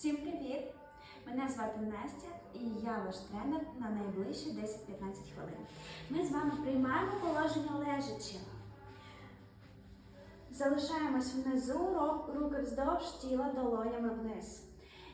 Всім привіт! Мене звати Настя і я ваш тренер на найближчі 10-15 хвилин. Ми з вами приймаємо положення лежачи. Залишаємось внизу, руки вздовж тіла долонями вниз.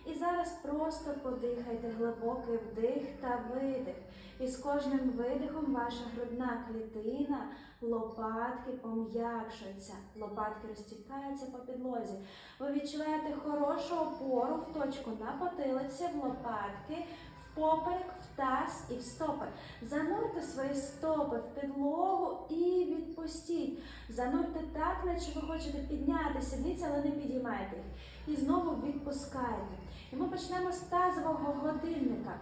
І зараз просто подихайте глибокий вдих та видих. І з кожним видихом ваша грудна клітина, лопатки пом'якшуються, лопатки розтікаються по підлозі. Ви відчуваєте хорошу опору в точку на потилиці, в лопатки, поперек, в таз і в стопи. Занурте свої стопи в підлогу і відпустіть. Занурте так, наче ви хочете піднятися, дивіться, але не підіймайте їх. І знову відпускаєте. І ми почнемо з тазового годинника.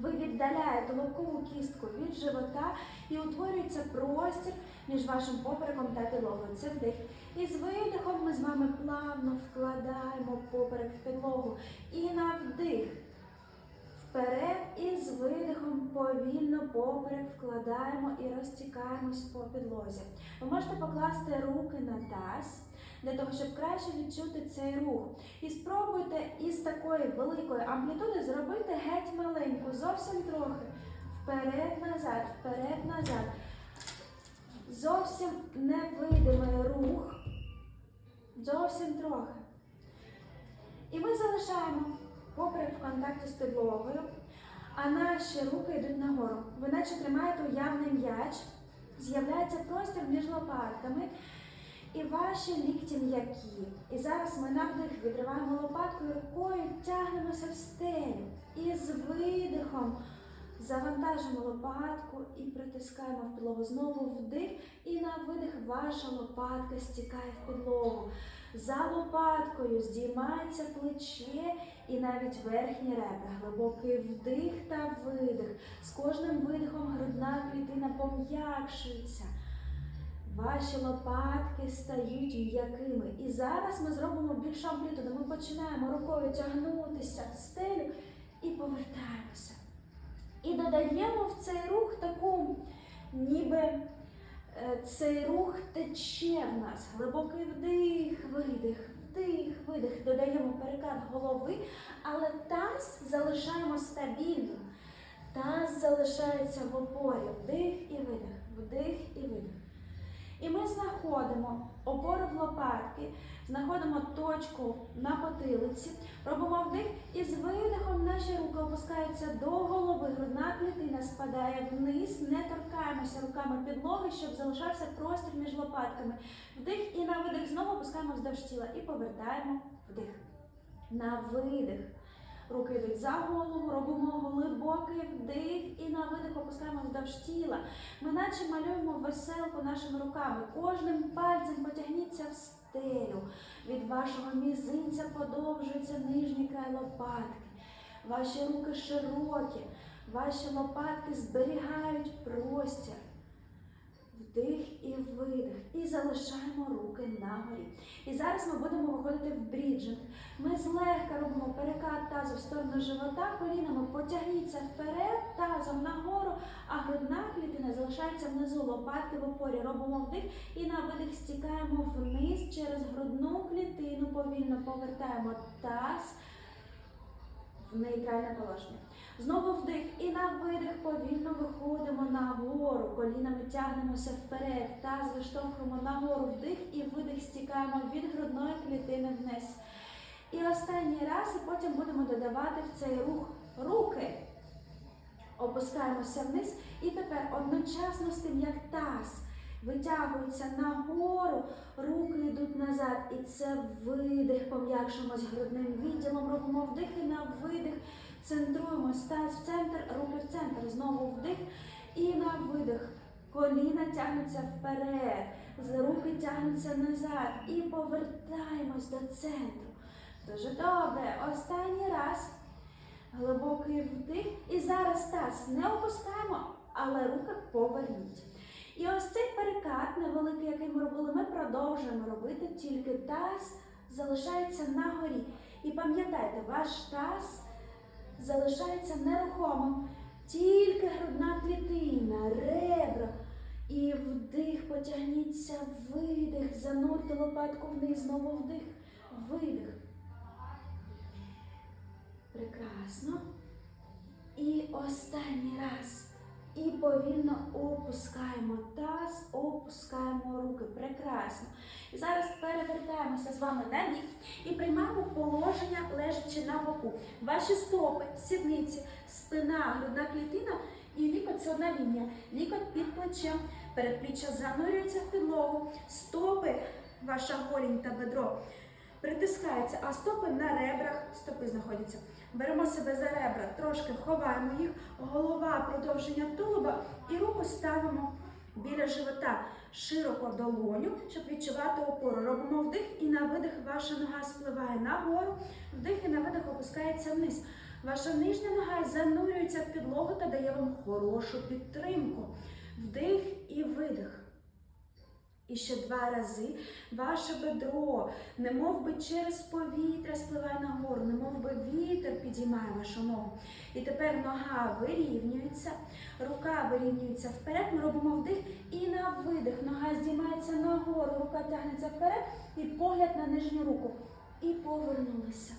Ви віддаляєте лобкову кістку від живота і утворюється простір між вашим попереком та підлогою. Це вдих. І з видихом ми з вами плавно вкладаємо поперек в підлогу. І на вдих. Вперед і з видихом повільно поперек вкладаємо і розтікаємось по підлозі. Ви можете покласти руки на таз для того, щоб краще відчути цей рух. І спробуйте із такої великої амплітуди зробити геть маленьку, зовсім трохи. Вперед-назад, вперед-назад. Зовсім невидимий рух. Зовсім трохи. І ми залишаємо поперек в контакті з підлогою, а наші руки йдуть нагору. Ви наче тримаєте уявний м'яч, з'являється простір між лопатками. І ваші лікті м'які. І зараз ми на вдих відриваємо лопатку і рукою тягнемося в стелю. І з видихом завантажимо лопатку і притискаємо в підлогу. Знову вдих, і на видих ваша лопатка стікає в підлогу. За лопаткою здіймається плече і навіть верхні ребра. Глибокий вдих та видих. З кожним видихом грудна клітина пом'якшується. Ваші лопатки стають м'якими. І зараз ми зробимо більшу амплітуду. Ми починаємо рукою тягнутися в стелю і повертаємося. І додаємо в цей рух таку, ніби е, цей рух тече в нас. Глибокий вдих, видих, вдих, видих. Додаємо перекат голови, але таз залишаємо стабільним. Таз залишається в опорі. Вдих і видих, вдих і видих. І ми знаходимо опору в лопатки, знаходимо точку на потилиці, робимо вдих і з видихом наші руки опускаються до голови, грудна клітина спадає вниз, не торкаємося руками підлоги, щоб залишався простір між лопатками. Вдих і на видих знову опускаємо вздовж тіла і повертаємо вдих. На видих. Руки йдуть за голову, робимо глибокий вдих і на видих опускаємо вздовж тіла. Ми наче малюємо веселку нашими руками. Кожним пальцем потягніться в стелю. Від вашого мізинця подовжується нижній край лопатки. Ваші руки широкі, ваші лопатки зберігають простір. Вдих і видих. І залишаємо руки на горі. І зараз ми будемо виходити в бріджинг. Ми злегка робимо перекат тазу в сторону живота, колінами потягніться вперед, тазом нагору, а грудна клітина залишається внизу, лопатки в опорі. Робимо вдих і на видих стікаємо вниз через грудну клітину, повільно повертаємо таз в нейтральне положення. Знову вдих і на видих повільно виходимо нагору, колінами тягнемося вперед, таз виштовхуємо нагору вдих і видих стікаємо від грудної клітини вниз. І останній раз, і потім будемо додавати в цей рух руки. Опускаємося вниз. І тепер одночасно з тим, як таз витягується нагору, руки йдуть назад. І це видих, пом'якшимось грудним відділом, робимо вдих і на видих. Центруємо таз в центр, руки в центр. Знову вдих і на видих. Коліна тягнуться вперед, руки тягнуться назад і повертаємось до центру. Дуже добре. Останній раз. Глибокий вдих. І зараз таз не опускаємо, але руки поверніть. І ось цей перекат невеликий, який ми робили, ми продовжуємо робити, тільки таз залишається на горі. І пам'ятайте, ваш таз залишається нерухомо. тільки грудна клітина, ребра. І вдих, потягніться, видих, занурте лопатку вниз, знову вдих, видих. Прекрасно. І останній раз. І повільно опускаємо таз, опускаємо руки. Прекрасно. І зараз перевертаємося з вами на бік і приймаємо положення, лежачи на боку. Ваші стопи, сідниці, спина, грудна клітина і лікоть це одна лінія. Лікоть під плечем, передпліччя занурюється в підлогу, стопи, ваша голінь та бедро притискаються, а стопи на ребрах стопи знаходяться. Беремо себе за ребра, трошки ховаємо їх, голова, продовження тулуба і руку ставимо біля живота, широко долоню, щоб відчувати опору. Робимо вдих і на видих ваша нога спливає нагору, вдих і на видих опускається вниз. Ваша нижня нога занурюється в підлогу та дає вам хорошу підтримку. Вдих і видих. І ще два рази ваше бедро, немов би через повітря спливає нагору, немов би вітер підіймає вашу ногу. І тепер нога вирівнюється, рука вирівнюється вперед. Ми робимо вдих і на видих. Нога здіймається нагору, рука тягнеться вперед і погляд на нижню руку. І повернулися.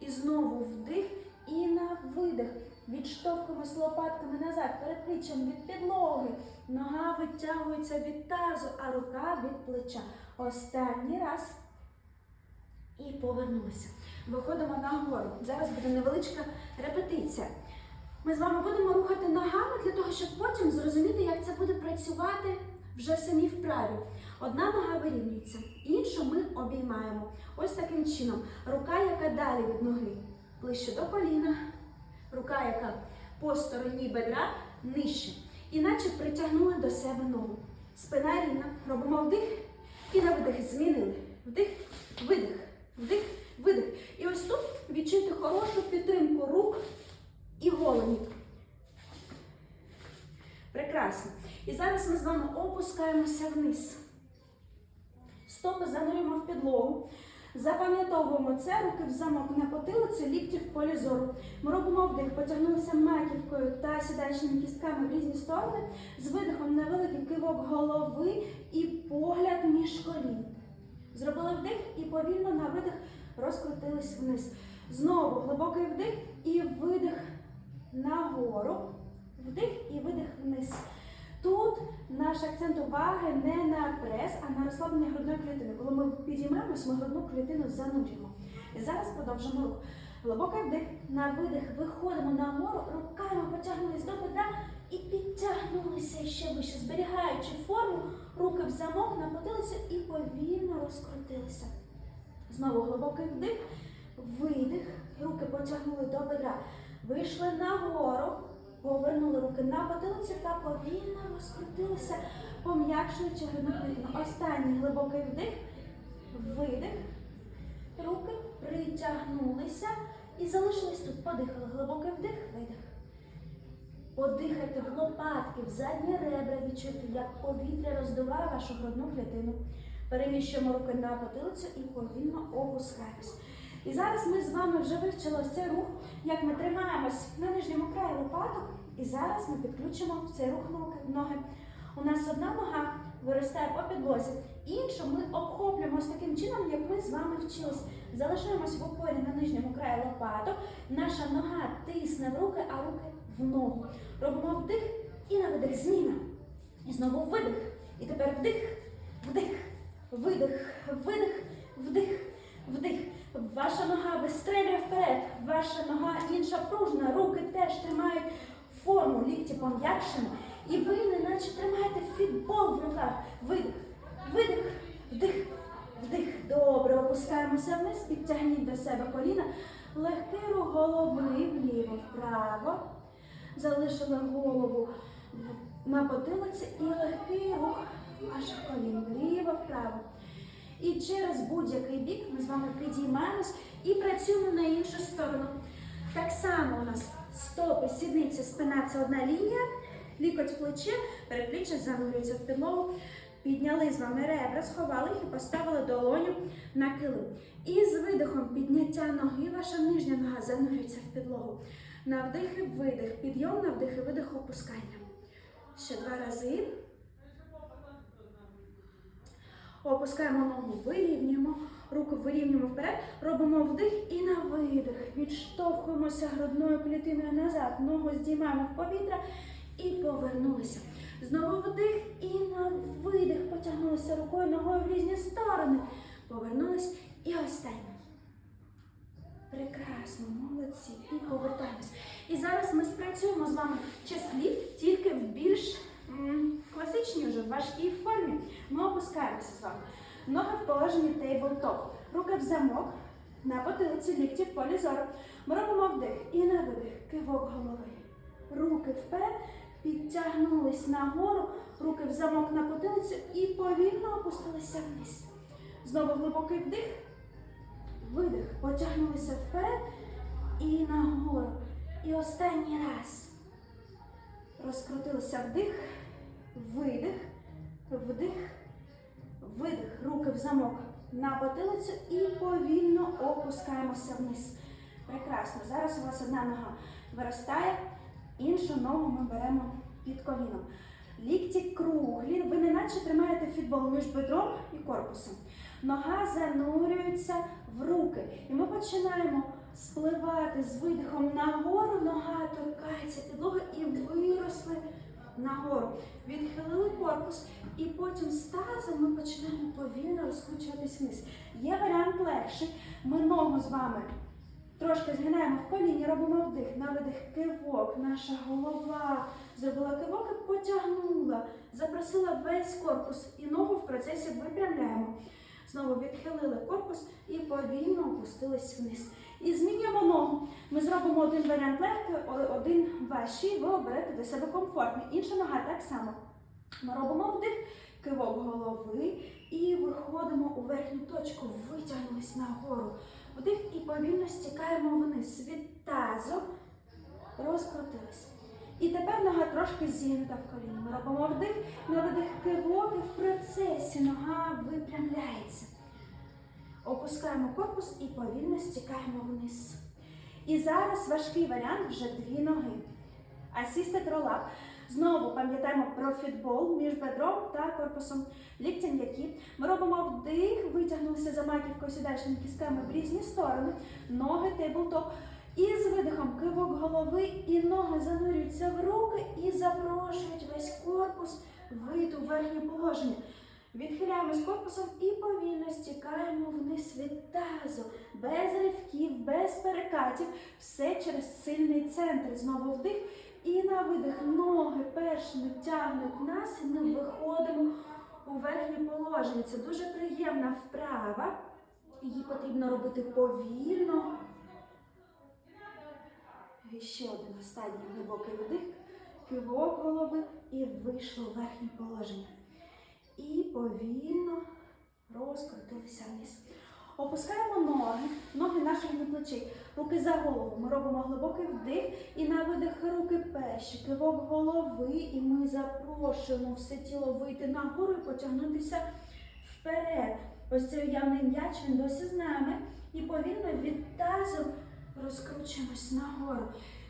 І знову вдих і на видих. Відштовхуємось лопатками назад, передпліччям від підлоги. Нога витягується від тазу, а рука від плеча. Останній раз. І повернулися. Виходимо нагору. Зараз буде невеличка репетиція. Ми з вами будемо рухати ногами для того, щоб потім зрозуміти, як це буде працювати вже в самій вправі. Одна нога вирівнюється, іншу ми обіймаємо. Ось таким чином. Рука, яка далі від ноги, ближче до коліна. Рука, яка по стороні бедра нижче. Іначе притягнули до себе ногу. Спина рівна. Робимо вдих і на видих змінили. Вдих, видих, вдих, видих. І ось тут відчуйте хорошу підтримку рук і голені. Прекрасно. І зараз ми з вами опускаємося вниз. Стопи занурюємо в підлогу. Запам'ятовуємо це, руки в замок на потилицю, лікті в полі зору. Ми робимо вдих, потягнулися маківкою та сідачними кістками в різні сторони. З видихом невеликий кивок голови і погляд між колін. Зробили вдих і повільно на видих розкрутились вниз. Знову глибокий вдих і видих нагору. Вдих і видих вниз. Тут наш акцент уваги не на прес, а на розслаблення грудної клітини. Коли ми підіймаємось, ми грудну клітину занурюємо. І зараз продовжимо рух. Глибокий вдих, на видих виходимо нагору, руками потягнулись до бедра і підтягнулися ще вище, зберігаючи форму, руки в замок на і повільно розкрутилися. Знову глибокий вдих, видих, руки потягнули до бедра. Вийшли нагору, повернули руки на потилицю та повільно розкрутилися, пом'якшуючи грудну. Останній глибокий вдих, видих. Руки притягнулися і залишились тут. Подихали. Глибокий вдих, видих. Подихайте в лопатки, в задні ребра, відчуйте, як повітря роздуває вашу грудну клітину. Переміщуємо руки на потилицю і повільно опускаємось. І зараз ми з вами вже вивчили ось цей рух, як ми тримаємось на нижньому краї лопаток. І зараз ми підключимо цей рух ноги-. У нас одна нога виростає по підлозі, іншу ми обхоплюємо ось таким чином, як ми з вами вчились. Залишаємось в опорі на нижньому краї лопаток. Наша нога тисне в руки, а руки в ногу. Робимо вдих і на видих зміна. І знову видих. І тепер вдих, вдих, видих, видих, вдих, вдих. Ваша нога вистрелює вперед, ваша нога інша пружна, руки теж тримають форму, лікті пом'якшені. І ви неначе тримаєте фітбол в руках. Видих, видих, вдих, вдих. Добре, опускаємося вниз, підтягніть до себе коліна. Легкий рух голови вліво, вправо. Залишили голову на потилиці і легкий рух ваших колін вліво, вправо. І через будь-який бік ми з вами підіймаємось і працюємо на іншу сторону. Так само у нас стопи, сідниці, спина це одна лінія, лікоть плече, передпліччя занурюється в підлогу. Підняли з вами ребра, сховали їх і поставили долоню на килим. І з видихом підняття ноги, ваша нижня нога занурюється в підлогу. На вдих і видих, підйом, на вдих і видих, опускання. Ще два рази. Опускаємо ногу, вирівнюємо, руку вирівнюємо вперед, робимо вдих і на видих. Відштовхуємося грудною клітиною назад, ногу здіймаємо в повітря і повернулися. Знову вдих і на видих. Потягнулися рукою, ногою в різні сторони. Повернулись і останнє. Прекрасно, молодці. І повертаємось. І зараз ми спрацюємо з вами числів тільки в більш класичній вже в важкій формі. Ми опускаємося з вами. Ноги в положенні тейбл-топ. Руки в замок, на потилиці лікті в полі зору. Ми робимо вдих і на видих. Кивок голови. Руки вперед, підтягнулись нагору, руки в замок на потилицю і повільно опустилися вниз. Знову глибокий вдих. Видих. Потягнулися вперед і нагору. І останній раз. Розкрутилися вдих, видих, вдих, видих. Руки в замок на потилицю і повільно опускаємося вниз. Прекрасно. Зараз у вас одна нога виростає, іншу ногу ми беремо під коліном. Лікті круглі, ви не наче тримаєте фітбол між бедром і корпусом. Нога занурюється в руки. І ми починаємо спливати з видихом нагору, нога торкається підлоги і виросли нагору. Відхилили корпус, і потім з тазом ми починаємо повільно розкручуватись вниз. Є варіант легший. Ми ногу з вами трошки згинаємо в коліні, робимо вдих, на видих кивок. Наша голова зробила кивок і потягнула, запросила весь корпус і ногу в процесі випрямляємо. Знову відхилили корпус і повільно опустились вниз. І змінюємо ногу. Ми зробимо один варіант легкий, один важчий, ви оберете для себе комфортний. Інша нога так само. Ми робимо вдих, кивок голови і виходимо у верхню точку, витягнулись нагору. Вдих і повільно стікаємо вниз. Від тазу розкрутились. І тепер нога трошки зігнута в коліні. Ми робимо вдих, на видих кивок і в процесі нога випрямляється. Опускаємо корпус і повільно стікаємо вниз. І зараз важкий варіант вже дві ноги. Assisted roll-up. Знову пам'ятаємо про фітбол між бедром та корпусом ліктя м'які. Ми робимо вдих, витягнулися за маківкою сідальними кістками в різні сторони, ноги тейблтоп. І з видихом кивок голови і ноги занурюються в руки і запрошують весь корпус вийти у верхнє положення. Відхиляємось корпусом і повільно стікаємо вниз від тазу, без ривків, без перекатів, все через сильний центр. Знову вдих і на видих ноги першими тягнуть нас, і ми виходимо у верхнє положення. Це дуже приємна вправа. Її потрібно робити повільно. І ще один останній глибокий вдих, кивок голови і вийшло у верхнє положення. І повільно розкрутилися вниз. Опускаємо ноги, ноги на ширині плечей, руки за голову. Ми робимо глибокий вдих і на видих руки перші, кивок голови, і ми запрошуємо все тіло вийти нагору і потягнутися вперед. Ось цей уявний м'яч, він досі з нами. І повільно від тазу розкручуємось нагору.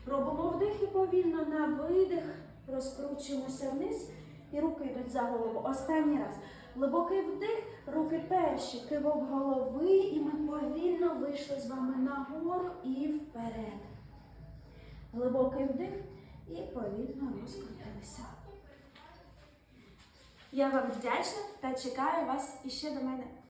Робимо вдих і повільно на видих, розкручуємося вниз. І руки йдуть за голову. Останній раз. Глибокий вдих, руки перші, кивок голови, і ми повільно вийшли з вами нагору і вперед. Глибокий вдих і повільно розкрутилися. Я вам вдячна та чекаю вас іще до мене